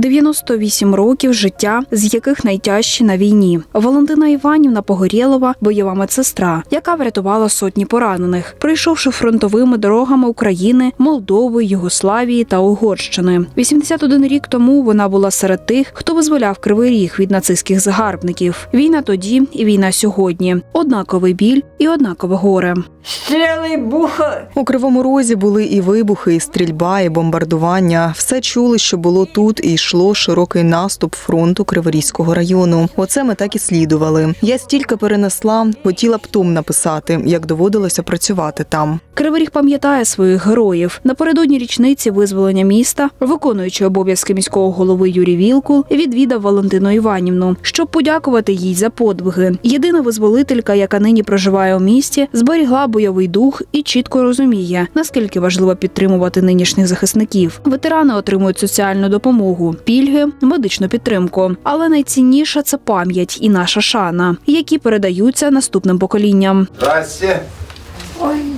98 років життя, з яких найтяжчі на війні. Валентина Іванівна Погорєлова, бойова медсестра, яка врятувала сотні поранених, пройшовши фронтовими дорогами України, Молдови, Югославії та Угорщини. 81 рік тому вона була серед тих, хто визволяв кривий ріг від нацистських загарбників. Війна тоді і війна сьогодні. Однаковий біль і однакове горе. Стріли буха. У Кривому Розі були і вибухи, і стрільба, і бомбардування. Все чули, що було тут, і йшло широкий наступ фронту Криворізького району. Оце ми так і слідували. Я стільки перенесла, хотіла б том написати, як доводилося працювати там. Кривий Ріг пам'ятає своїх героїв. Напередодні річниці визволення міста, виконуючи обов'язки міського голови Юрій Вілкул, відвідав Валентину Іванівну, щоб подякувати їй за подвиги. Єдина визволителька, яка нині проживає у місті, зберігла бойовий дух і чітко розуміє, наскільки важливо підтримувати нинішніх захисників. Ветерани отримують соціальну допомогу, пільги, медичну підтримку. Але найцінніша це пам'ять і наша шана, які передаються наступним поколінням. Здрасте.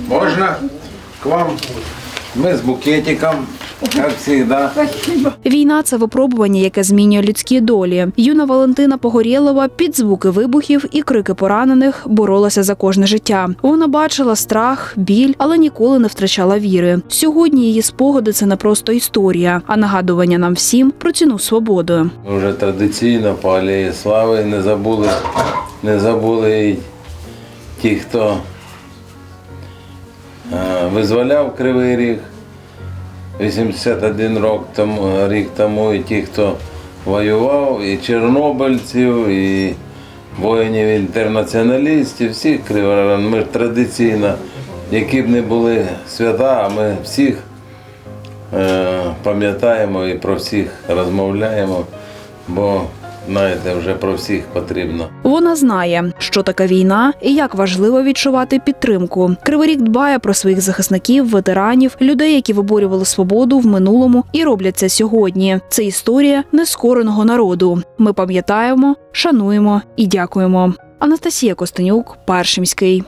Можна к вам? Ми з букетиком, как всегда. Війна це випробування, яке змінює людські долі. Юна Валентина Погорєлова під звуки вибухів і крики поранених боролася за кожне життя. Вона бачила страх, біль, але ніколи не втрачала віри. Сьогодні її спогади це не просто історія, а нагадування нам всім про ціну свободи. Ми вже традиційно по алеї слави не забули, не забули і ті, хто е, визволяв Кривий Ріг 81 рік тому, рік тому, і ті, хто воював, і чорнобильців, і воїнів-інтернаціоналістів, всіх криворан. Ми ж традиційно, які б не були свята, ми всіх е, пам'ятаємо і про всіх розмовляємо, бо знаєте, вже про всіх потрібно. Вона знає, що таке війна і як важливо відчувати підтримку. Кривий рік дбає про своїх захисників, ветеранів, людей, які виборювали свободу в минулому і роблять це сьогодні. Це історія нескореного народу. Ми пам'ятаємо, шануємо і дякуємо. Анастасія Костенюк, Першимський.